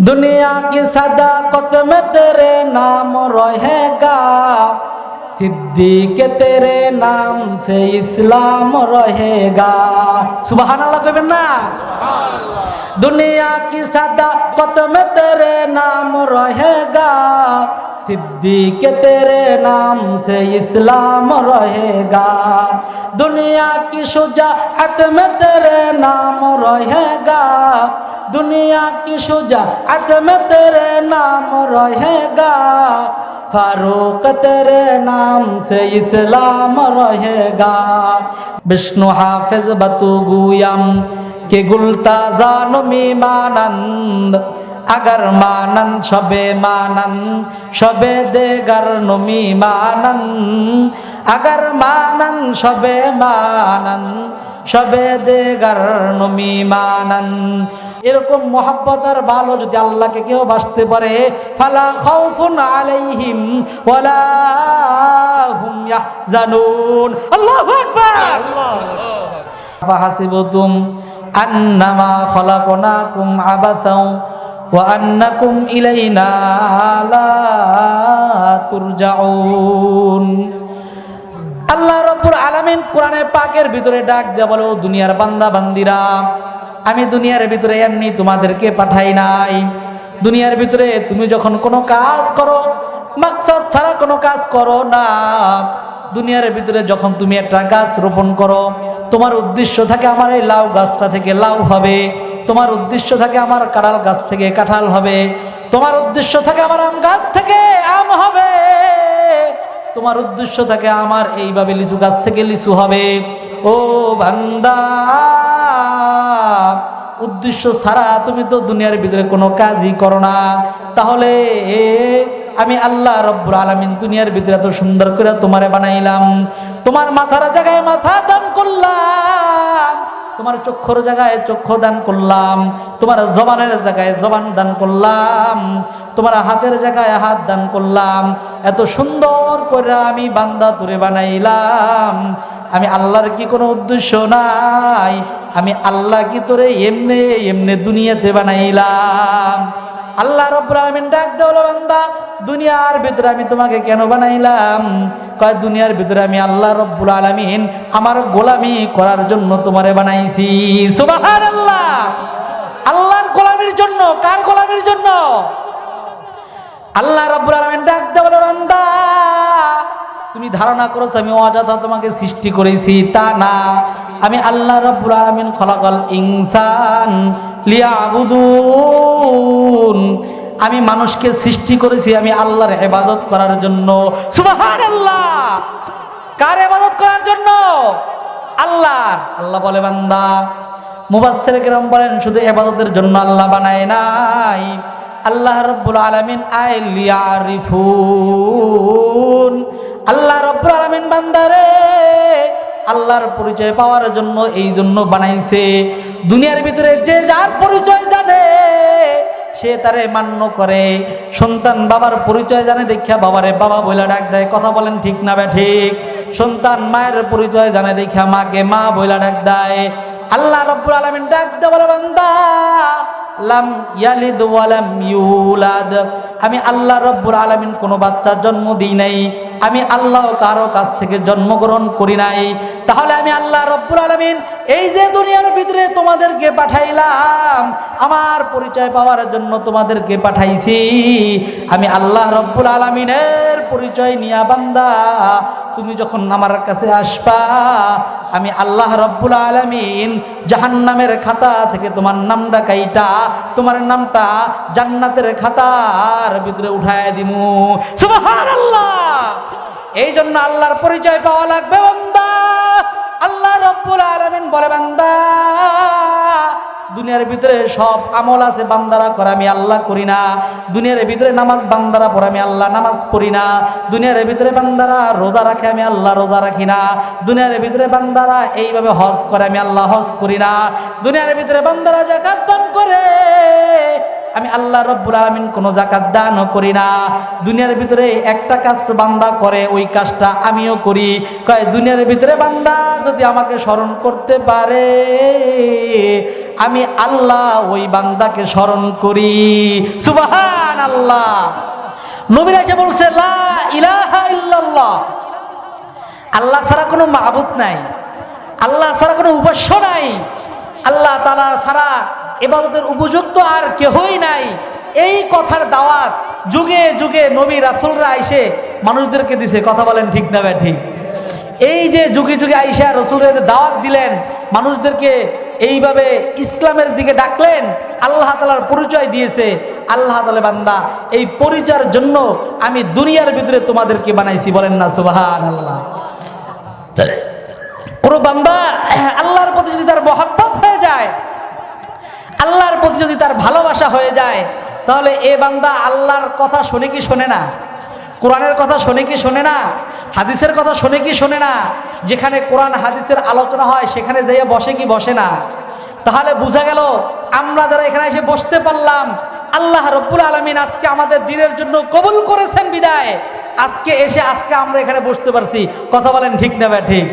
दुनिया की सदाकत में तेरे नाम रहेगा सिद्दीक तेरे नाम से इस्लाम रहेगा सुबह अल्लाह कहबें ना दुनिया की सदाकत में तेरे नाम रहेगा सिद्दीक तेरे नाम से इस्लाम रहेगा दुनिया की शुजाअत में तेरे नाम रहेगा दुनिया की शुजाअत में तेरे नाम रहेगा फारूक तेरे नाम से इस्लाम रहेगा विष्णु हाफिज बतुगुयम কে গুলতা জানমি মানন্দ? আগর মানন সবে মানন সবে দেগর নমি মানন। আগর মানন সবে মানন সবে দেগর নমি মানন। এরকম মোহাব্বত আর ভালো যদি আল্লাহকে কেউ বাঁচতে পারে ফালা খাউফুন আলাইহিম ওয়ালাহুম ইয়াহজানুন। আল্লাহু আকবার! আল্লাহ ফাহাসিবতুম আন্নামা খলাকনাকুম আবাসাও ওয়া আন্নাকুম ইলাইনা লা তুরজাউন। আল্লাহ রব্বুল আলামিন কোরআনে পাকের ভিতরে ডাক দেয়া বলে দুনিয়ার বান্দা, বান্দিরা, আমি দুনিয়ার ভিতরে এমনি তোমাদেরকে পাঠাই নাই। দুনিয়ার ভিতরে তুমি যখন কোনো কাজ করো, মাকসাদ ছাড়া কোনো কাজ করো না। দুনিয়ার ভিতরে যখন তুমি একটা গাছ রোপণ করো, তোমার উদ্দেশ্য থাকে আমার এই লাউ গাছটা থেকে লাউ হবে, তোমার উদ্দেশ্য থাকে আমার কাঁঠাল গাছ থেকে কাঁঠাল হবে, তোমার উদ্দেশ্য থাকে আমার আম গাছ থেকে আম হবে, তোমার উদ্দেশ্য থাকে আমার এইভাবে লিচু গাছ থেকে লিচু হবে। ও বান্দা, উদ্দেশ্য ছাড়া তুমি তো দুনিয়ার ভিতরে কোনো কাজই করো না। তাহলে আমি আল্লাহ রব্বুল আলমিন দুনিয়ার ভিতরে এত সুন্দর করে তোমারে বানাইলাম। তোমার মাথার জায়গায় মাথা দান করলাম। তোমার চক্ষুর জায়গায় চক্ষু দান করলাম। তোমার জবানের জায়গায় জবান দান করলাম। তোমার হাতের জায়গায় হাত দান করলাম। এত সুন্দর করে আমি বান্দা তুরে বানাইলাম। আমি আল্লাহর কি কোনো উদ্দেশ্য নাই? আমি আল্লাহ কি তোরে এমনে এমনে দুনিয়াতে বানাইলাম? আল্লাহ রব্বুল আলামিন ডাক দেওয়াল বান্দা, দুনিয়ার ভিতরে আমি তোমাকে কেন বানাইলাম? কয়, দুনিয়ার ভিতরে আমি আল্লাহ রব্বুল আলামিন আমার গোলামি করার জন্য তোমারে বানাইছি। সুবহানাল্লাহ। আল্লাহর গোলামির জন্য, কার গোলামির জন্য? আল্লাহ রব্বুল আলামিন ডাক দেওয়াল বান্দা, তুমি ধারণা করেছ আমি অযথা তোমাকে সৃষ্টি করেছি, তা না। আমি আল্লাহ রব্বুল আলামিন খলাকল ইনসান লিয়াবুদুন। আমি মানুষকে সৃষ্টি করেছি, আমি আল্লাহর ইবাদত করার জন্য। সুবহানাল্লাহ! কার ইবাদত করার জন্য? আল্লাহ আল্লাহ বলে, বান্দা মুবাসসির কিরম বলেন, শুধু ইবাদতের জন্য আল্লাহ বানায় নাই। আল্লাহ রব্বুল আলামিন আইলিয়ারিফুন আল্লাহ রব্বুল আলামিন বান্দারে আল্লাহর পরিচয় পাওয়ার জন্য এই জন্য বানাইছে। দুনিয়ার ভিতরে যে যার পরিচয় জানে, সে তারে মান্য করে। সন্তান বাবার পরিচয় জানে দেখিয়া বাবারে বাবা বইলা ডাক দেয়, কথা বলেন ঠিক না বে ঠিক? সন্তান মায়ের পরিচয় জানে দেখিয়া মাকে মা বইলা ডাক দেয়। আল্লাহ রব্বুল আলামিন ডাক দে বলে বান্দা, লাম ইয়ালিদ ওয়ালাম ইউলাদ। আমি আল্লাহ রব্বুল আলামিন কোনো বাচ্চার জন্ম দিই নাই, আমি আল্লাহ কারও কাছ থেকে জন্মগ্রহণ করি নাই। তাহলে আমি আল্লাহ রব্বুল আলামিন এই যে দুনিয়ার ভিতরে তোমাদেরকে পাঠাইলাম, আমার পরিচয় পাওয়ার জন্য তোমাদেরকে পাঠাইছি। আমি আল্লাহ রব্বুল আলামিনের পরিচয় নিয়া বান্দা, তুমি যখন আমার কাছে আসবা, আমি আল্লাহ রব্বুল আলামিন জাহান্নামের খাতা থেকে তোমার নামটা কাইটা, তোমার নামটা জান্নাতের খাতার ভিতরে উঠায় দিমু। সুবহানাল্লাহ। এই জন্য আল্লাহর পরিচয় পাওয়া লাগবে বান্দা। আল্লাহ রব্বুল আলামিন বলে, বান্দা, দুনিয়ার ভিতরে সব আমল আছে, বান্দারা করে আমি আল্লাহ করি না। দুনিয়ার ভিতরে নামাজ বান্দারা পড়ে, আমি আল্লাহ নামাজ পড়ি না। দুনিয়ার ভিতরে বান্দারা রোজা রাখে, আমি আল্লাহ রোজা রাখি না। দুনিয়ার ভিতরে বান্দারা এইভাবে হজ করে, আমি আল্লাহ হজ করি না। দুনিয়ার ভিতরে বান্দারা জাকাত দান করে। আমি আল্লাহ রব্বুল আলমিন কোনো জাকাত দানও করি না। দুনিয়ার ভিতরে একটা কাজ বান্দা করে, ওই কাজটা আমিও করি। কয়, দুনিয়ার ভিতরে বান্দা যদি আমাকে স্মরণ করতে পারে, আমি আল্লাহ ওই বান্দাকে স্মরণ করি। সুবাহান আল্লাহ নবীরা এসে বলছে, লা আল্লাহ ছাড়া কোনো মাহবুদ নাই। আল্লাহ ছাড়া কোনো উপাস্য নাই। আল্লাহ তালা ছাড়া এবাদতের উপযুক্ত আর কেহই নাই। এই কথার দাওয়াত যুগে যুগে নবী রাসুলরা আইসে মানুষদেরকে দিছে। কথা বলেন ঠিক না ঠিক এই যে যুগে যুগে আইসা রসুলের দাওয়াত দিলেন মানুষদেরকে এইভাবে ইসলামের দিকে ডাকলেন আল্লাহ তালার পরিচয় দিয়েছে। আল্লাহ তালে বান্দা এই পরিচয়ের জন্য আমি দুনিয়ার ভিতরে তোমাদেরকে বানাইছি। বলেন না সুবাহান আল্লাহ কোনো বান্দা আল্লাহর প্রতি যদি তার মহাব্বত হয়ে যায় আল্লাহর প্রতি যদি তার ভালোবাসা হয়ে যায়, তাহলে এ বান্দা আল্লাহর কথা শোনে কি শোনে না? কোরআনের কথা শোনে কি শোনে না? হাদিসের কথা শোনে কি শোনে না? যেখানে কোরআন হাদিসের আলোচনা হয়, সেখানে যাইয়া বসে কি বসে না? তাহলে বোঝা গেল, আমরা যারা এখানে এসে বসতে পারলাম, আল্লাহ রব্বুল আলমিন আজকে আমাদের দিনের জন্য কবুল করেছেন বিদায়। আজকে এসে আজকে আমরা এখানে বসতে পারছি। কথা বলেন ঠিক না ব্যা ঠিক?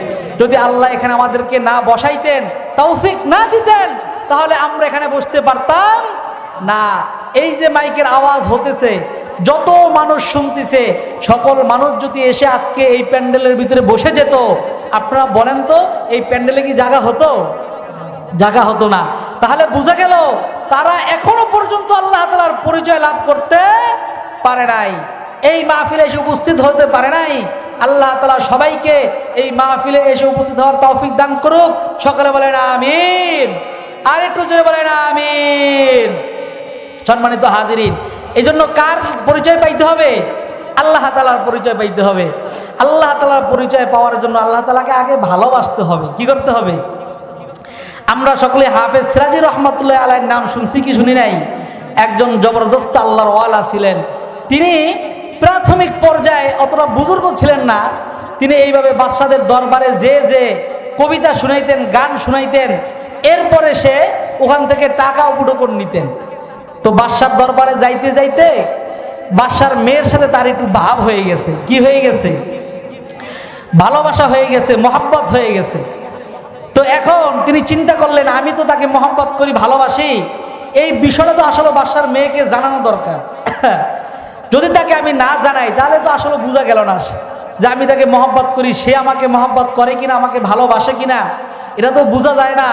যদি আল্লাহ এখানে আমাদেরকে না বসাইতেন, তৌফিক না দিতেন তাহলে আমরা এখানে বসতে পারতাম না। এই যে মাইকের আওয়াজ হতেছে, যত মানুষ শুনতেছে, সকল মানুষ যদি এসে আজকে এই প্যান্ডেলের ভিতরে বসে যেত, আপনারা বলেন তো, এই প্যান্ডেলে কি জায়গা হতো? জায়গা হতো না। তাহলে বোঝা গেল, তারা এখনও পর্যন্ত আল্লাহ তালার পরিচয় লাভ করতে পারে নাই। এই মাহফিলে এসে উপস্থিত হতে পারে নাই। আল্লাহ তালা সবাইকে এই মাহফিলে এসে উপস্থিত হওয়ার তৌফিক দান করুক। সকালে বলেন, আমিন। আর একটু জোরে বলেন, আমিন। সম্মানিত হাজিরিন এই জন্য কার পরিচয় পাইতে হবে? আল্লাহ তালার পরিচয় পাইতে হবে। আল্লাহ তালার পরিচয় পাওয়ার জন্য আল্লাহ তালাকে আগে ভালোবাসতে হবে। কি করতে হবে? আমরা সকলে হাফেজ সিরাজি রহমতুল্লাহ আলাইয়ের নাম শুনছি কি শুনি নাই? একজন জবরদস্ত আল্লাহর ওয়ালা ছিলেন। তিনি প্রাথমিক পর্যায়ে অতটা বুজুর্গ ছিলেন না। তিনি এইভাবে বাদশাদের দরবারে যে যে কবিতা শুনাইতেন, গান শুনাইতেন, এরপরে সে ওখান থেকে টাকা উপটোকন নিতেন। তো বাদশার দরবারে যাইতে যাইতে বাদশার মেয়ের সাথে তার একটু ভাব হয়ে গেছে। কি হয়ে গেছে? ভালোবাসা হয়ে গেছে, মহাব্বত হয়ে গেছে। তো এখন তিনি চিন্তা করলেন, আমি তো তাকে মহব্বত করি, ভালোবাসি। এই বিষয়টা তো আসলে বাসার মেয়েকে জানানো দরকার। যদি তাকে আমি না জানাই, তাহলে তো আসলে বোঝা গেল না যে আমি তাকে মহব্বত করি, সে আমাকে মহব্বত করে কিনা, আমাকে ভালোবাসে কিনা, এটা তো বোঝা যায় না।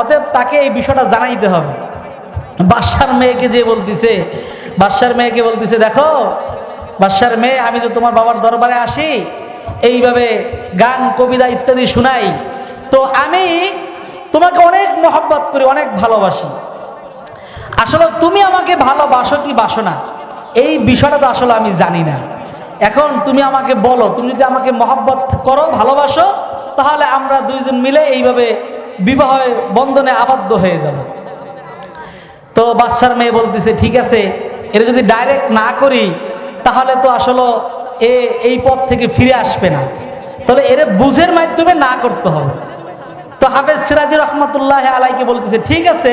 অতএব তাকে এই বিষয়টা জানাইতে হবে। বাসার মেয়েকে যে বলতেছে বাসার মেয়েকে বলতেছে, দেখো বাসার মেয়ে, আমি তো তোমার বাবার দরবারে আসি, এইভাবে গান, কবিতা ইত্যাদি শুনাই। তো আমি তোমাকে অনেক মহব্বত করি, অনেক ভালোবাসি। আসলে তুমি আমাকে ভালোবাসো কি বাসো না, এই বিষয়টা তো আসলে আমি জানি না। এখন তুমি আমাকে বলো, তুমি যদি আমাকে মহব্বত করো, ভালোবাসো, তাহলে আমরা দুইজন মিলে এইভাবে বিবাহ বন্ধনে আবদ্ধ হয়ে যাব। তো বাদশার মেয়ে বলতেছে, ঠিক আছে এটা যদি ডাইরেক্ট না করি, তাহলে তো আসলে এ, এই পথ থেকে ফিরে আসবে না। তাহলে এর বুঝের মাধ্যমে না করতে হবে। তো হাফেজ সিরাজি রহমতুল্লাহ আলাইকে বলতেছে, ঠিক আছে,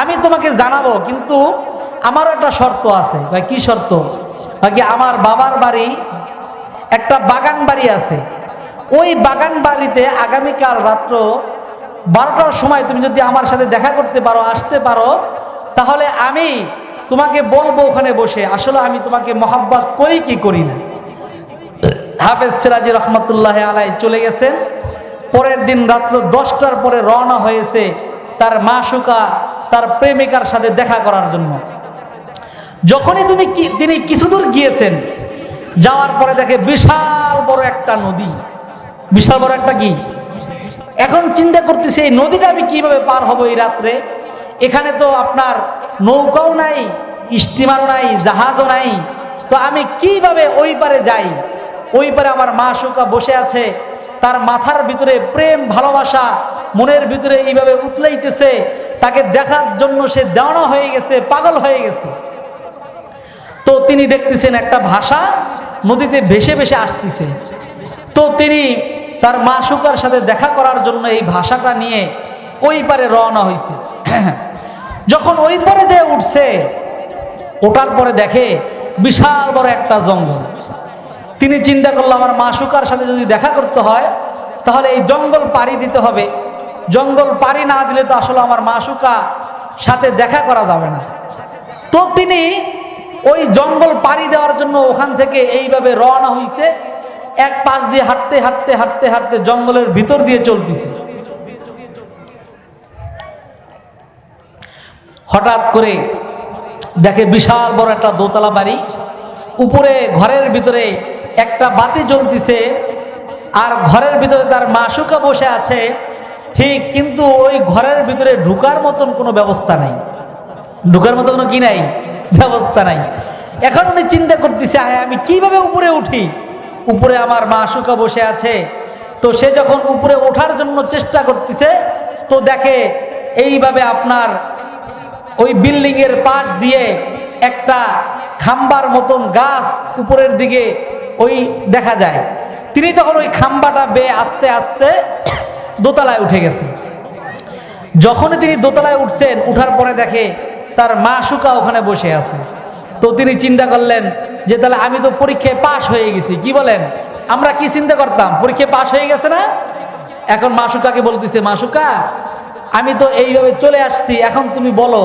আমি তোমাকে জানাব, কিন্তু আমারও একটা শর্ত আছে। ভাই, কি শর্ত? বাকি আমার বাবার বাড়ি, একটা বাগান বাড়ি আছে। ওই বাগান বাড়িতে আগামীকাল রাত্র বারোটার সময় তুমি যদি আমার সাথে দেখা করতে পারো, আসতে পারো, তাহলে আমি তোমাকে বলব ওখানে বসে, আসলে আমি তোমাকে মহাব্বত করি কি করি না। হাফেজ সিরাজি রহমতুল্লাহ আলাই চলে গেছেন। পরের দিন রাত্র দশটার পরে রওনা হয়েছে তার মাসুকা তার প্রেমিকার সাথে দেখা করার জন্য। যখনই তুমি তিনি কিছু দূর গিয়েছেন, যাওয়ার পরে দেখে বিশাল বড় একটা নদী। বিশাল বড় একটা কি? এখন চিন্তা করতেছি, এই নদীটা আমি কীভাবে পার হব এই রাত্রে? এখানে তো আপনার নৌকাও নাই, স্টিমারও নাই, জাহাজও নাই। তো আমি কীভাবে ওই পারে যাই? ওই পারে আমার মা শুকা বসে আছে, তার মাথার ভিতরে প্রেম, ভালোবাসা, মনের ভিতরে এইভাবে উতলাইতেছে। তাকে দেখার জন্য সে দেওয়ানো হয়ে গেছে, পাগল হয়ে গেছে। তো তিনি দেখতেছেন একটা ভাষা নদীতে ভেসে ভেসে আসতেছে। তো তিনি তার মা শুকার সাথে দেখা করার জন্য এই ভাষাটা নিয়ে ওই পারে রওনা হয়েছে যখন ওই পারে যে উঠছে, ওঠার পরে দেখে বিশাল বড় একটা জঙ্গল। তিনি চিন্তা করল, আমার মা শুকার সাথে যদি দেখা করতে হয়, তাহলে এই জঙ্গল পাড়ি দিতে হবে। জঙ্গল পাড়ি না দিলে তো আসলে আমার মা শুকা সাথে দেখা করা যাবে না। তো তিনি ওই জঙ্গল পাড়ি দেওয়ার জন্য ওখান থেকে এইভাবে রওনা হইছে। এক পাশ দিয়ে হাঁটতে হাঁটতে হাঁটতে হাঁটতে জঙ্গলের ভিতর দিয়ে চলতেছে। হঠাৎ করে দেখে বিশাল বড় একটা দোতলা বাড়ি। উপরে ঘরের ভিতরে একটা বাতি জ্বলতেছে আর ঘরের ভিতরে তার মাসুকা বসে আছে। ঠিক কিন্তু ওই ঘরের ভিতরে ঢুকার মতন কোনো ব্যবস্থা নাই। ঢুকার মতো কোনো কি নাই? ব্যবস্থা নাই। এখন উনি চিন্তা করতেছে হ্যাঁ আমি কীভাবে উপরে উঠি? উপরে আমার মাসুকা বসে আছে। তো সে যখন উপরে ওঠার জন্য চেষ্টা করতেছে, তো দেখে এইভাবে আপনার ওই বিল্ডিং এর পাশ দিয়ে একটা খাম্বার মতন গাছ উপরের দিকে ওই দেখা যায়। তিনি তখন ওই খাম্বাটা বেয়ে আস্তে আস্তে দোতলায় উঠে গেছে। যখনই তিনি দোতলায় উঠছেন, উঠার পরে দেখে তার মা সুকা ওখানে বসে আছে। তো তিনি চিন্তা করলেন যে তাহলে আমি তো পরীক্ষায় পাশ হয়ে গেছি, কি বলেন? আমরা কি চিন্তা করতাম? পরীক্ষায় পাশ হয়ে গেছে না? এখন মাসুকাকে বলতেছে মাসুকা আমি তো এইভাবে চলে আসছি, এখন তুমি বলো,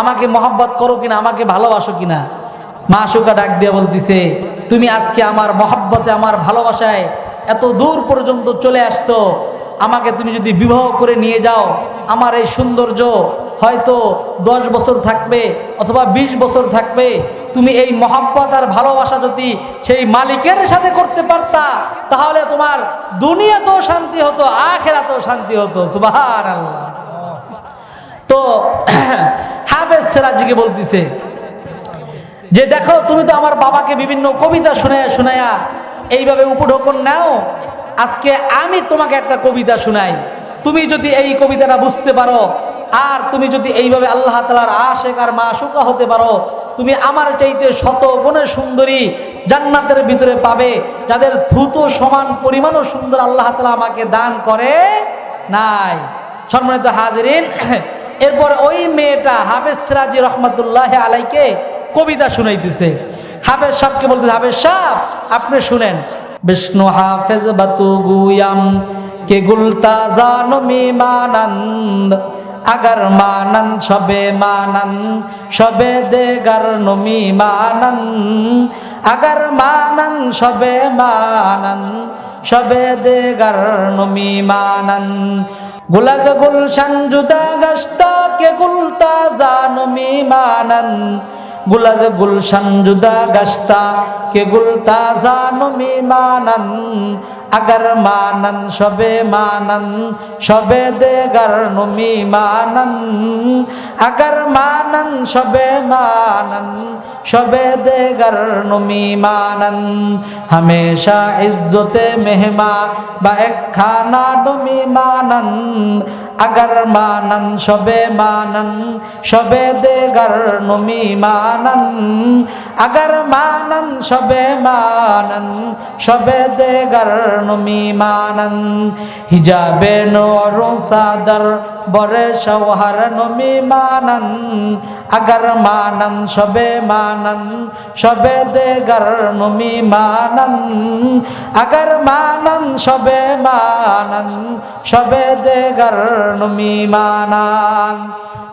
আমাকে মহব্বত করো কিনা, আমাকে ভালোবাসো কিনা? মাসুকা ডাক দিয়ে বলতেছে, তুমি আজকে আমার মহব্বতে, আমার ভালোবাসায় এত দূর পর্যন্ত চলে আসছো আমাকে তুমি যদি বিবাহ করে নিয়ে যাও, আমার এই সৌন্দর্য হয়তো দশ বছর থাকবে অথবা ২০ বছর থাকবে। তুমি এই মহাব্বত আর ভালোবাসা যদি সেই মালিকের সাথে করতে পারতা, তাহলে তোমার দুনিয়াতেও শান্তি হতো, আখেরাতেও শান্তি হতো। সুবাহান আল্লাহ তো হাফেজ সেরাজিকে বলতেছে যে, দেখো, তুমি তো আমার বাবাকে বিভিন্ন কবিতা শুনায়া শুনায়া এইভাবে উপঢোকন নাও আজকে আমি তোমাকে একটা কবিতা শুনাই। তুমি যদি এই কবিতাটা বুঝতে পারো, আর তুমি যদি এইভাবে আল্লাহ তালার আশেক আর মা শুকা হতে পারো, তুমি আমার চাইতে শত গুণে সুন্দরী জান্নাতের ভিতরে পাবে, যাদের থুতো সমান পরিমাণও সুন্দর আল্লাহ তালা আমাকে দান করে নাই। সম্মানিত হাজরিন, এরপর ওই মেয়েটা হাফেজ সিরাজি রহমতুল্লাহ আলাইকে কবিতা শুনাইতেছে। হাফেজ সাহকে বলতে হাফেজ সাহ আপনি শুনেন। বিষ্ণু হাফেজ বাতু গুয়াম, কে গুলতা জানমি মানন্দ, আগার মানন, সবে মানন, সবে দেগার নমি মানন, আগার মানন, সবে মানন, সবে দেগার নমি মানন। গুলাগ গুলশান জুদা গস্তা, কে গুলতা জানমি মানন গুলাগ গুলশান জুদা গাস্তা কে গুল তাজা নুমি মানন আগার মানন, সবে মানন, সবে দেগার নমি মানন। আগার মানন, সবে মানন, সবে দেগার নমি মানন। হমেশা ইজ্জতে মেহমা, বা এক খানা নমি মানন। আগার মানন, সবে মানন, সবে দেগার নমি মানন। আগার মানন, সবে মানন, সবে দেগার নমি মানন হিজাবে নোর সাদর বরে সৌহার নমি মানন আগার মানন, সবে মানন, সবে দেগার নমি মানন আগার মানন, সবে মানন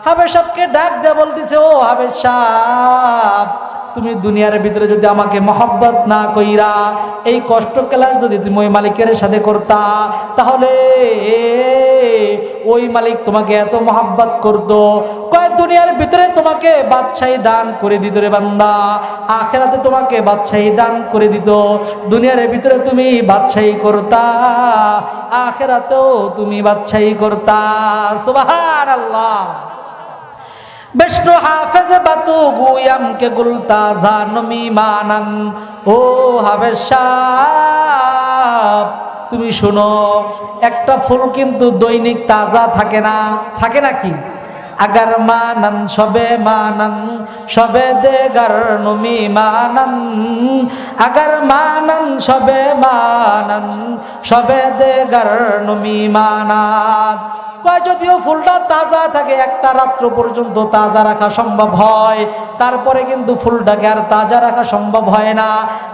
সবে দেগার নমি মানান হাবে সবকে ডাক দে বলতেছে, ও হাবে সাপ তুমি দুনিয়ার ভিতরে যদি আমাকে মহব্বত না কইরা এই কষ্ট ক্লাস যদি তুমি ওই মালিকের সাথে করতা, তাহলে ওই মালিক তোমাকে এত মহাব্বত করতো। কয়, দুনিয়ার ভিতরে তোমাকে বাদশাহী দান করে দিত রে বান্দা, আখেরাতে তোমাকে বাদশাহী দান করে দিত। দুনিয়ার ভিতরে তুমি বাদশাহী করতা, আখেরাতেও তুমি বাদশাহী করতা। সুবাহান আল্লাহ বিষ্ণু হাফেজ বাতু গুয়াম কে গুলতা জানমি মানান ও হাবেশাব তুমি শোনো, একটা ফুল কিন্তু দৈনিক তাজা থাকে না, থাকে নাকি আগার মানন, সবে মানন, সবে দেগার নমি মানন। আগার মানন, সবে মানন, সবে দেগার নমি মানান। কয়, যদিও ফুলটা তাজা থাকে, একটা রাত্র পর্যন্ত তাজা রাখা সম্ভব হয়, তারপরে কিন্তু ফুলটাকে আর তাজা রাখা সম্ভব হয় না।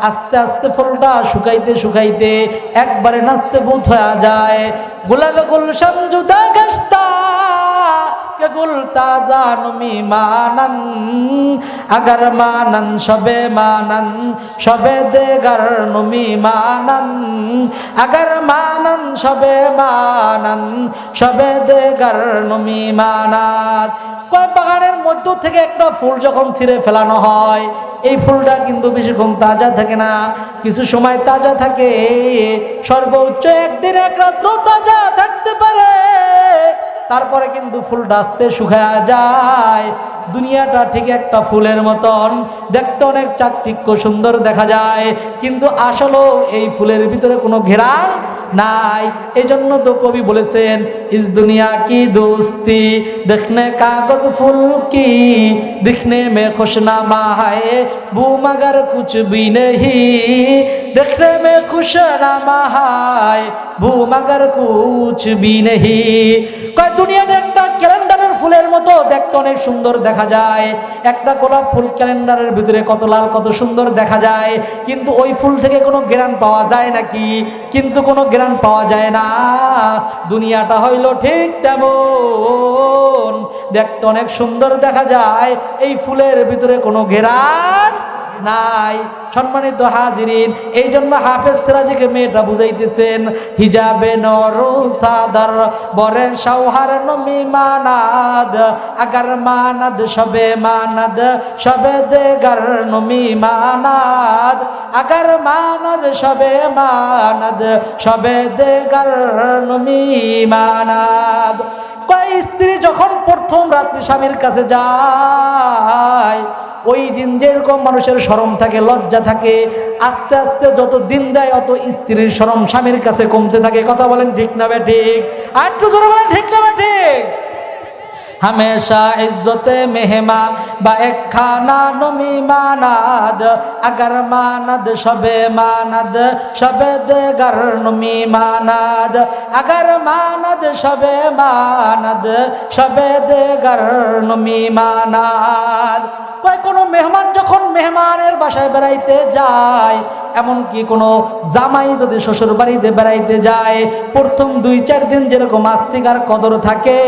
আস্তে আস্তে ফুলটা শুকাইতে শুকাইতে একবারে নাচতে বুথ হয়ে যায়। গোলাপে গুলশান জুদা গাছটা কে গুল তাজা নমি মানান, আগার মানান, সবে মানান, সবে দেগার নমি মানান, আগার মানান, সবে মানান, সবে দেগার নমি মানান। কয় বাগানের মধ্য থেকে একটা ফুল যখন ছিঁড়ে ফেলানো হয়, এই ফুলটা কিন্তু বেশিক্ষণ তাজা থাকে না। কিছু সময় তাজা থাকে, সর্বোচ্চ একদিন এক রাত্র তাজা থাকতে পারে। তারপরে কিন্তু ফুল ডাস্তে শুকায়া যায়। দুনিয়াটা ঠিক একটা ফুলের মতন। দেখতে অনেক চাকচিক্য সুন্দর দেখা যায়। কিন্তু আসলেও এই ফুলের ভিতরে কোনো ঘেরান নাই। এই জন্য তো কবি বলেছেন, ইস দুনিয়া কি দোস্তি? দেখনে কাগজ ফুল কি? দেখনে মে খুশনামা হায়, বু মগর কুছ বি নেহি? দেখনে মে খুশনামা হায়, বু মগর কুছ বি নেহি? কত দুনিয়াটা একটা ক্যালেন্ডারের ফুলের মতো দেখতে অনেক সুন্দর দেখা যায়। একটা গোলাপ ফুল ক্যালেন্ডারের ভিতরে কত লাল, কত সুন্দর দেখা যায়। কিন্তু ওই ফুল থেকে কোনো জ্ঞান পাওয়া যায় নাকি? কিন্তু কোনো জ্ঞান পাওয়া যায় না। দুনিয়াটা হইল ঠিক তেমন। দেখতে অনেক সুন্দর দেখা যায়। এই ফুলের ভিতরে কোনো ঘেরান নাই। সম্মানিত হাজিরিন, এই জন্য হাফেজ সিরাজিকে মেয়েটা বুঝাইতেছেন, হিজাবে নরু সাদার বরে সাউহার নমি মানাদ, আগার মানাদ, সবে মানাদ, সবে দেগার নমি মানাদ, আগার মানাদ, সবে মানাদ, সবে দেগার নমি মানাদ। কয় স্ত্রী যখন প্রথম রাত্রি স্বামীর কাছে যায়, ওই দিন যেরকম মানুষের সরম থাকে, লজ্জা থাকে, আস্তে আস্তে যত দিন যায়, অত স্ত্রীর সরম স্বামীর কাছে কমতে থাকে। কথা বলেন ঠিক না বে ঠিক? আর একটু জোরে বলেন, ঠিক না বে ঠিক? हमेशा इज्जत मेहमा बा एक खाना नमी मानाद अगर मानद शबे मानद शबे देगर नमी मानाद अगर मानद शबे मानद शबे देगर नमी मानाद কয় কোনো মেহমান যখন মেহমানের বাসায় বেড়াইতে যায় এমনকি কোনো জামাই যদি শ্বশুর বাড়িতে বেড়াইতে যায় প্রথম দুই চার দিন যেরকম আস্তিকার কদর থাকে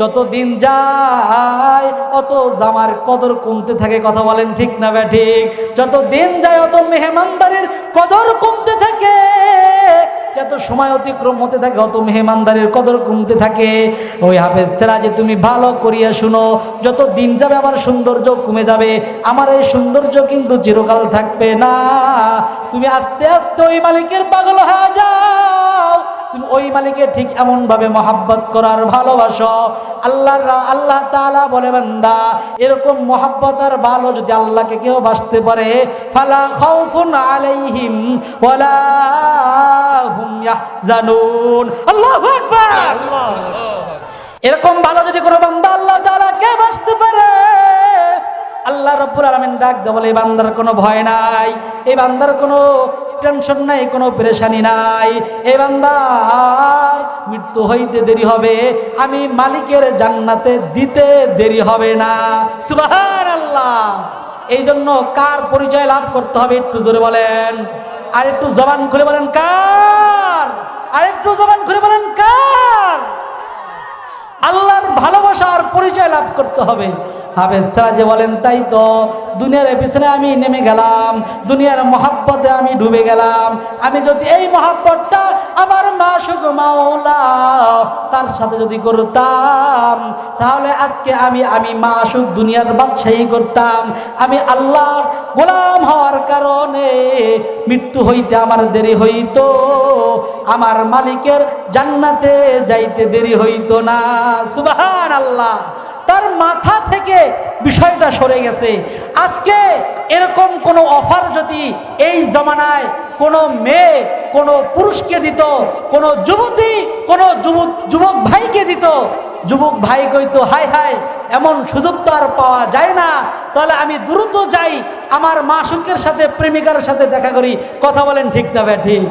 যত দিন যায়, অত জামার কদর কমতে থাকে, কথা বলেন ঠিক না ব্যা ঠিক? যত দিন যায়, অত মেহমানদারির কদর কমতে থাকে। যত সময় অতিক্রম হতে থাকে, অত মেহমানদারির কদর কমতে থাকে। ওই হাফেজ ছেড়া যে তুমি ভালো করিয়া শুনো, যত দিন যাবে, আমার সৌন্দর্য কমে যাবে। আমার এই সৌন্দর্য কিন্তু চিরকাল থাকবে না। তুমি আস্তে আস্তে ওই মালিকের পাগল হয়ে যাও। তুমি ওই মালিকে ঠিক এমন ভাবে মহাব্বত করার ভালোবাসো। আল্লাহ আল্লাহ তালা বলে, বান্দা, এরকম মহাব্বত আর ভালো যদি আল্লাহকে কেউ বাসতে পারে, ফালা খাউফুন আলাইহিম ওয়ালা হুম আল্লাহু এরকম ভালো যদি কোনো বান্দা আল্লাহ তাআলা কে বাসতে পারে, আল্লাহ রব্বুল আলামিন ডাক দে বলে, এই বান্দার কোনো ভয় নাই, এই বান্দার কোনো টেনশন নাই, কোনো পেরেশানি নাই। এ বান্দার মৃত্যু হইতে দেরি হবে, আমি মালিকের জান্নাতে দিতে দেরি হবে না। সুবাহান আল্লাহ এই জন্য কার পরিচয় লাভ করতে হবে একটু জোরে বলেন। আর একটু জবান খুলে বলেন কার? আর একটু জবান খুলে বলেন কার? আল্লাহর ভালোবাসার পরিচয় লাভ করতে হবে। হাফেজ ছাড়া যে বলেন, তাই তো দুনিয়ার পিছনে আমি নেমে গেলাম, দুনিয়ার মহাব্বতে আমি ডুবে গেলাম। আমি যদি এই মহাব্বতটা আমার মা মাওলা, তার সাথে যদি করতাম, তাহলে আজকে আমি আমি মা সুখ দুনিয়ার বাদশাহী করতাম। আমি আল্লাহর গোলাম হওয়ার কারণে মৃত্যু হইতে আমার দেরি হইতো, আমার মালিকের জান্নাতে যাইতে দেরি হইতো না। সুবাহান আল্লাহ তার মাথা থেকে বিষয়টা সরে গেছে। আজকে এরকম কোনো অফার যদি এই জমানায় কোনো মেয়ে, কোনো পুরুষকে দিত, কোনো যুবতী, কোনো যুবক যুবক ভাইকে দিত, যুবক ভাই কইতো হাই হাই এমন সুযোগ তো আর পাওয়া যায় না। তাহলে আমি দ্রুত যাই, আমার মাসুকের সাথে, প্রেমিকার সাথে দেখা করি। কথা বলেন ঠিক না ব্যা ঠিক।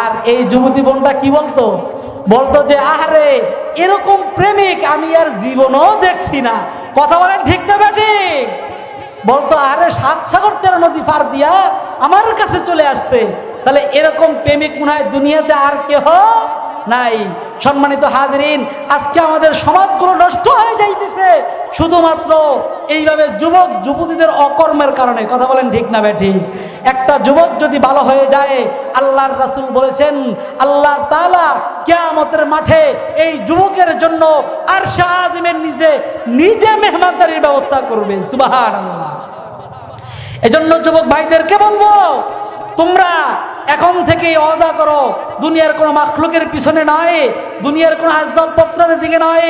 আর এই যুবতী বোনটা কি বলতো? বলতো যে, আহারে, এরকম প্রেমিক আমি আর জীবনও দেখছি না। কথা বলেন ঠিক না ব্যাটিক বলতো আরে সাত সাগর তেরো নদী ফার দিয়া আমার কাছে চলে আসছে। তাহলে এরকম প্রেমিক মনে হয় দুনিয়াতে আর কেহ নাই। সম্মানিত হাজরিন, আজকে আমাদের সমাজগুলো নষ্ট হয়ে যাইতেছে। শুধুমাত্র এইভাবে যুবক, যুবতীদের অকর্মের কারণে। কথা বলেন ঠিক না বে ঠিক? একটা যুবক যদি ভালো হয়ে যায়, আল্লাহর রাসুল বলেছেন, আল্লাহ তাআলা কিয়ামতের মাঠে এই যুবকের জন্য আর শাহিমের নিজে নিজে মেহমানদারির ব্যবস্থা করবে। সুবহানাল্লাহ। এজন্য যুবক ভাইদেরকে বলব, তোমরা এখন থেকে অদা করো, দুনিয়ার কোনো মাখলুকের পিছনে নয়, দুনিয়ার কোনো আসবাবপত্রের দিকে নয়,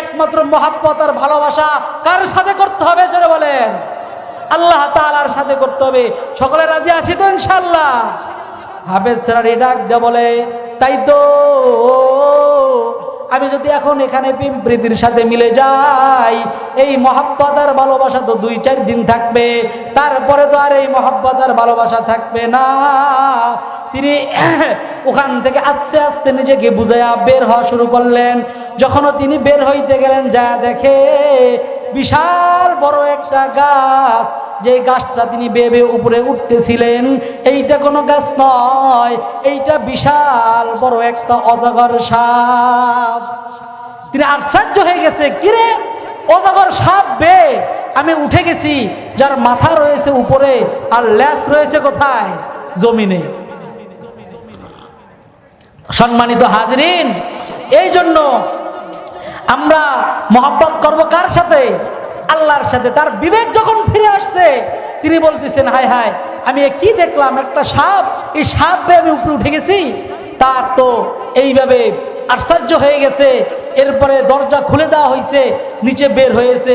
একমাত্র মহাব্বত আর ভালোবাসা কার সাথে করতে হবে জোরে বলেন? আল্লাহ তালার সাথে করতে হবে। সকলে রাজি আছি তো ইনশাল্লাহ হাফেজ রে ডাক দে বলে, তাই তো আমি যদি এখন এখানে প্রেম সাথে মিলে যাই, এই মহাব্বত আর ভালোবাসা তো দুই চার দিন থাকবে, তারপরে তো আর এই মহাব্বত আর ভালোবাসা থাকবে না। তিনি ওখান থেকে আস্তে আস্তে নিজেকে বুঝাইয়া বের হওয়া শুরু করলেন। যখনও তিনি বের হইতে গেলেন, যা দেখে বিশাল বড় একটা গাছ যে গাছটা তিনি বেবে উপরে উঠতেছিলেন, এইটা কোনো গাছ নয়, এইটা বিশাল বড় একটা অজগর সাপ। তিনি আশ্চর্য হয়ে গেছে, কিরে, অজগর সাপ বে, আমি উঠে গেছি, যার মাথা রয়েছে উপরে আর ল্যাস রয়েছে কোথায়? জমিনে। সম্মানিত হাজরিন এই জন্য আমরা মহাব্বত করব কার সাথে? আল্লাহর সাথে তার বিবেক যখন ফিরে আসছে, তিনি বলতেছেন, হায় হায়, আমি কি দেখলাম? একটা সাপ, এই সাপ আমি উপরে উঠে গেছি। তার তো এইভাবে আশ্চর্য হয়ে গেছে। এরপরে দরজা খুলে দেওয়া হয়েছে, নিচে বের হয়েছে।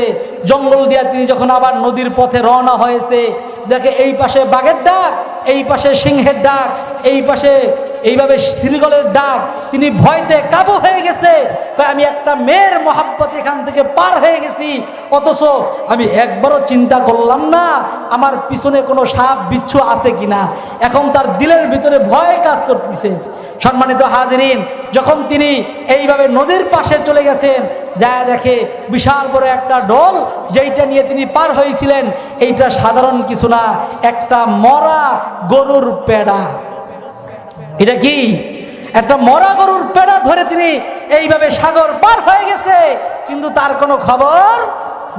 জঙ্গল দিয়া তিনি যখন আবার নদীর পথে রওনা হয়েছে, দেখে এই পাশে বাঘের ডাক, এই পাশে সিংহের ডাক, এই পাশে এইভাবে শ্রীগলের ডাক তিনি ভয়তে কাবু হয়ে গেছে। আমি একটা মেয়ের মহাব্বত এখান থেকে পার হয়ে গেছি। অথচ আমি একবারও চিন্তা করলাম না আমার পিছনে কোনো সাপ বিচ্ছু আছে কিনা। এখন তার দিলের ভিতরে ভয় কাজ করতেছে। সম্মানিত হাজরিন, যখন তিনি এইভাবে নদীর পাশে চলে গেছেন যা দেখে বিশাল বড় একটা ডোল যেইটা নিয়ে তিনি পার হয়েছিলেন, এইটা সাধারণ কিছু না, একটা মরা গরুর পেড়া। এটা কি? একটা মরা গরুর পেড়া ধরে তিনি এইভাবে সাগর পার হয়ে গেছে, কিন্তু তার কোনো খবর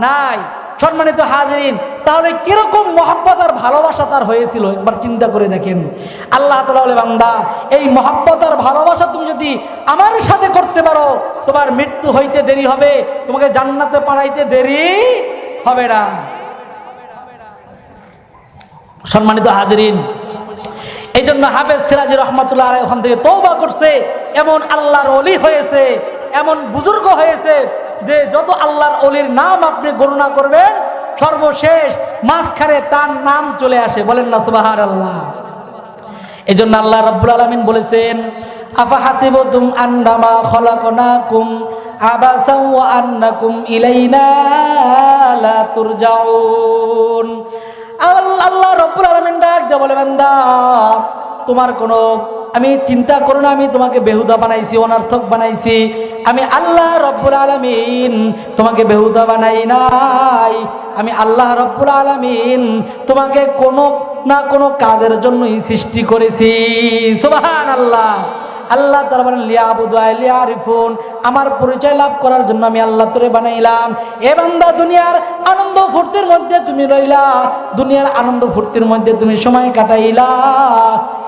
নাই। সম্মানিত হাজরিন, তাহলে কীরকম মহাব্বত আর ভালোবাসা তার হয়েছিল? একবার চিন্তা করে দেখেন। আল্লাহ তালা বান্দা, এই মহাব্বত আর ভালোবাসা তুমি যদি আমার সাথে করতে পারো, তোমার মৃত্যু হইতে দেরি হবে, তোমাকে জান্নাতে পাঠাইতে দেরি হবে না। সম্মানিত হাজরিন এই জন্য হাফেজ সিরাজি রহমতুল্লাহ ওখান থেকে তৌবা করছে। এমন আল্লাহর অলি হয়েছে, এমন বুজুর্গ হয়েছে যে যত আল্লাহর অলির নাম আপনি গণনা করবেন, সর্বশেষ মাঝখানে তার নাম চলে আসে। বলেন না সুবাহার আল্লাহ এই জন্য আল্লাহ রব্বুল আলমিন বলেছেন, আফা হাসিবতুম আন্নামা খলাকনাকুম আবাসাও ওয়া আন্নাকুম ইলাইনা লা আল্লাহ রব্বুল আলামিন ডাক দিয়ে বলে, বান্দা, তোমার কোনো, আমি চিন্তা করো না, আমি তোমাকে বেহুদা বানাইছি, অনার্থক বানাইছি, আমি আল্লাহ রব্বুল আলামিন তোমাকে বেহুদা বানাই নাই, আমি আল্লাহ রব্বুল আলামিন তোমাকে কোনো না কোনো কাজের জন্যই সৃষ্টি করেছি। সুবহান আল্লাহ আল্লাহ তার বলেন লিয়া আমার পরিচয় লাভ করার জন্য আমি আল্লাহ তোরে বানাইলাম। এ বান্দা, দুনিয়ার আনন্দ ফুর্তির মধ্যে তুমি রইলা। দুনিয়ার আনন্দ ফুর্তির মধ্যে তুমি সময় কাটাইলা।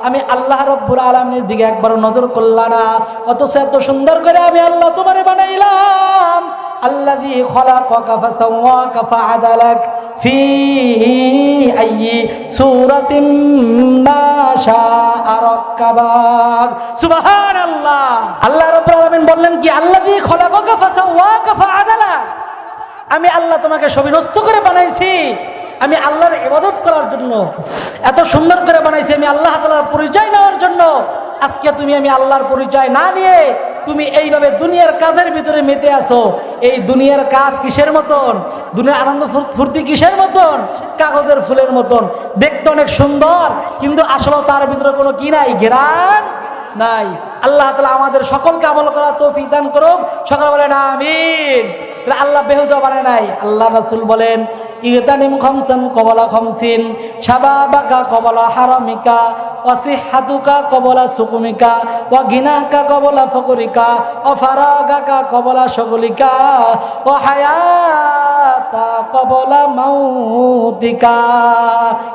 আমি আল্লাহ রব্বুর আলমীর দিকে একবার নজর করলা না। অথচ এত সুন্দর করে আমি আল্লাহ তোমারে বানাইলাম। আল্লাযী খলাকাকা ফাসাওয়াকা ফাআদালাক ফি আইয়ি সূরাতিম মা শাআ রাক্কাবাক। সুবহানাল্লাহ। আল্লাহ রাব্বুল আলামিন বললেন কি, আল্লাযী খলাকাকা ফাসাওয়াকা ফাআদালাক। আমি আল্লাহ তোমাকে সবিনস্ত করে বানাইছি। আমি আল্লাহর ইবাদত করার জন্য এত সুন্দর করে বানাইছি, আমি আল্লাহ তালার পরিচয় নেওয়ার জন্য। আজকে তুমি আমি আল্লাহর পরিচয় না নিয়ে তুমি এইভাবে দুনিয়ার কাজের ভিতরে মেতে আসো এই দুনিয়ার কাজ কিসের মতন? দুনিয়ার আনন্দ ফুর- ফুর্তি কিসের মতন? কাগজের ফুলের মতন। দেখতে অনেক সুন্দর, কিন্তু আসলে তার ভিতরে কোনো কি নাই? ঘেরান নাই। আল্লাহ তালা আমাদের সকলকে আমল করা তৌফিক দান করুক। সকল বলেন, আমিন। আল্লাহ বেহুদা বানায় নাই। আল্লাহ রাসূল বলেন ইগতানিম খমসান কবলা খমসিন শাবাবাকা কবলা হারমিকা হারামিকা ওয়াসিহাতুকা কবলা সুকুমিকা, ওয়া গিনাকা কবলা ফকরিকা ও ফারাগাকা কবলা শগলিকা ও হায়াতা কবলা মাউতিকা।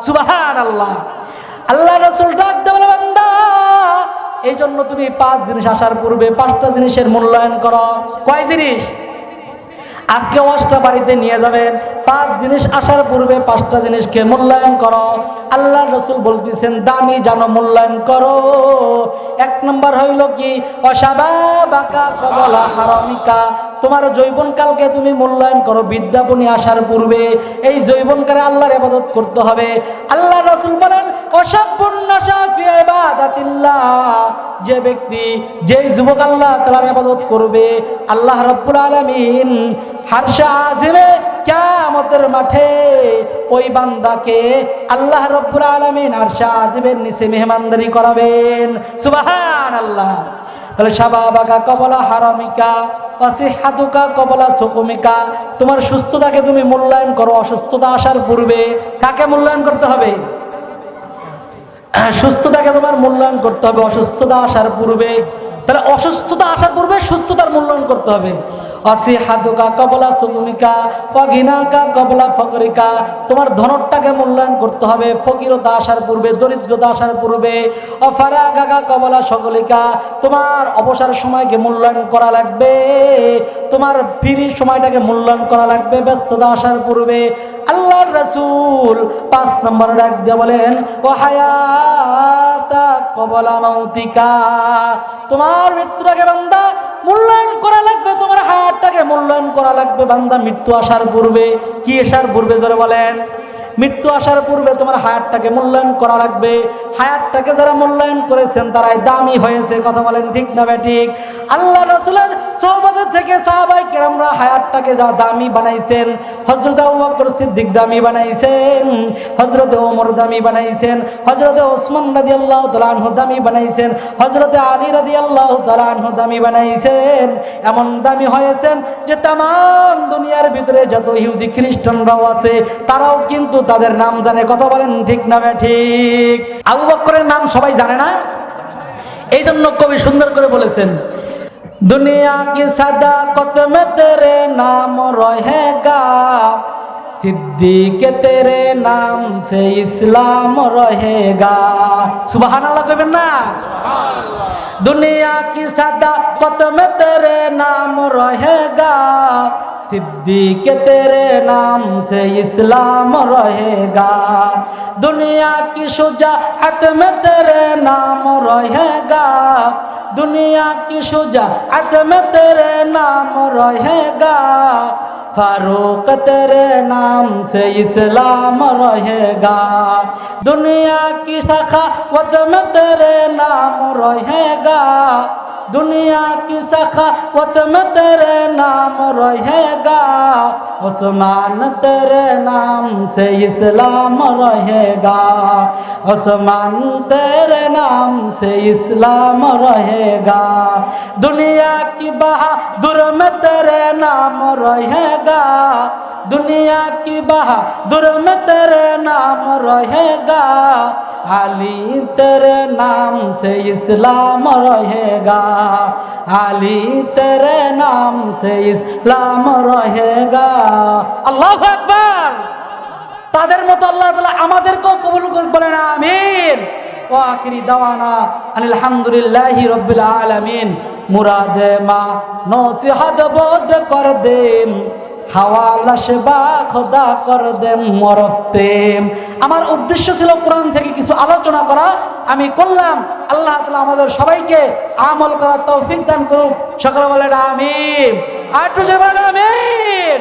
সুবহানাল্লাহ। আল্লাহ রাসূল ডাক দেওয়া বান্দা এই জন্য তুমি পাঁচ জিনিস আসার পূর্বে পাঁচটা জিনিসের মূল্যায়ন করো। কয় জিনিস? আজকে ওয়াজটা বাড়িতে নিয়ে যাবেন। পাঁচ জিনিস আসার পূর্বে পাঁচটা জিনিসকে মূল্যায়ন করো। আল্লাহ রসুল বলতেছেন, দামি জানো মূল্যায়ন করো। এক নম্বর হইল কি? অসাবাবাকা কবলা হারামিকা। তোমার জৈবনকালকে তুমি মূল্যায়ন করো বিদ্যাপনী আসার পূর্বে। এই জৈবনকালে আল্লাহর ইবাদত করতে হবে। আল্লাহ রসুল বলেন অসাবুন্নাসাফিয়াবাদাতিল্লাহ যে ব্যক্তি, যেই যুবক আল্লাহ তালার ইবাদত করবে, আল্লাহ রব্বুল আলামিন হারশা আজিমে কিয়ামতের মাঠে ওই বান্দাকে আল্লাহ রব্বুল আলামিন হারশা আজিমের নিচে মেহমানদারি করাবেন। সুবহানাল্লাহ। তাহলে সাবাবাকা কবলা হারামিকা হাতুকা কবলা সুকুমিকা, তোমার সুস্থতাকে তুমি মূল্যায়ন করো, অসুস্থতা আসার পূর্বে কাকে মূল্যায়ন করতে হবে? সুস্থতাকে তোমার মূল্যায়ন করতে হবে, অসুস্থতা আসার পূর্বে, তাহলে অসুস্থতা আসার পূর্বে সুস্থতার মূল্যায়ন করতে হবে। অসি হাদুকা কবলা সুকুমিকা অঘিনাকা কবলা ফকরিকা। তোমার ধনটাকে মূল্যায়ন করতে হবে, ফকিরতা আসার পূর্বে, দরিদ্রতা আসার পূর্বে। অফারা গাগা কবলা সকলিকা, তোমার অবসর সময়কে মূল্যায়ন করা লাগবে। তোমার ফ্রি সময়টাকে মূল্যায়ন করা লাগবে, ব্যস্ততা আসার পূর্বে। আল্লাহর রাসূল পাঁচ নম্বর ডাক দিয়ে বলেন ও হায়াতা কবলা মাউতিকা। তোমার মৃত্যুটাকে বান্দা মূল্যায়ন করা লাগবে তোমার হায়াতটাকে মূল্যায়ন করা লাগবে বান্দা। মৃত্যু আসার পূর্বে, কি আসার পূর্বে যারা বলেন? মৃত্যু আসার পূর্বে তোমার হায়ারটাকে মূল্যায়ন করা লাগবে। হায়ারটাকে যারা মূল্যায়ন করেছেন, তারাই দামি হয়েছে। কথা বলেন ঠিক না ঠিক? আল্লাহ রসুলের সহবাদের থেকে সাহাবাই কেরামরা হায়াতটাকে যা দামি বানাইছেন হজরত আবু বকর সিদ্দিক দামি বানাইছেন হজরত ওমর দামি বানাইছেন হজরত ওসমান রাদি আল্লাহ তালাহ দামি বানাইছেন হজরত আলী রাদি আল্লাহ তালাহ দামি বানাইছেন। এমন দামি হয়েছেন যে তাম দুনিয়ার ভিতরে যত ইহুদি, খ্রিস্টানরাও আছে, তারাও কিন্তু তাদের নাম জানে। কথা বলেন ঠিক না ঠিক। আবু বক্করের নাম সবাই জানে না? এই জন্য কবি সুন্দর করে বলেছেন दुनिया की सदाकत में तेरे नाम रहेगा सिद्दीक तेरे नाम से इस्लाम रहेगा सुबह अल्लाह कहबें ना दुनिया की सदाकत में तेरे नाम रहेगा सिद्दीक तेरे नाम से इस्लाम रहेगा दुनिया की शुजाअत में तेरे नाम रहेगा दुनिया की शुजाअत में तेरे नाम रहेगा फारूक तेरे नाम से इस्लाम रहेगा दुनिया की सखावत में तेरे नाम रहेगा दुनिया की सखावत में तेरे नाम रहेगा उस्मान तेरे नाम से इस्लाम रहेगा उस्मान तेरे नाम से इस्लाम रहेगा दुनिया की बहादुर में तेरे नाम रहेगा दुनिया की बहादुर में तेरे नाम रहेगा अली तेरे नाम से इस्लाम रहेगा আলী, তেরে নাম সে ইসলাম রহেগা। আল্লাহ আকবার। তাদের মতো আল্লাহ তালা আমাদেরকেও কবুল বলেন আমিন। ও আখিরি দাওয়ানা, আলহামদুলিল্লাহ রবিল আলমিন। মুরাদ মা, নসিহাত বোধ কর দেম। হাওয়ালা সেবা খোদা কর দেম মরফতে আমার উদ্দেশ্য ছিল কোরআন থেকে কিছু আলোচনা করা। আমি করলাম। আল্লাহ তালা আমাদের সবাইকে আমল করার তৌফিক দান করুক। সকলে বলেন আমিন। আর টু আমিন।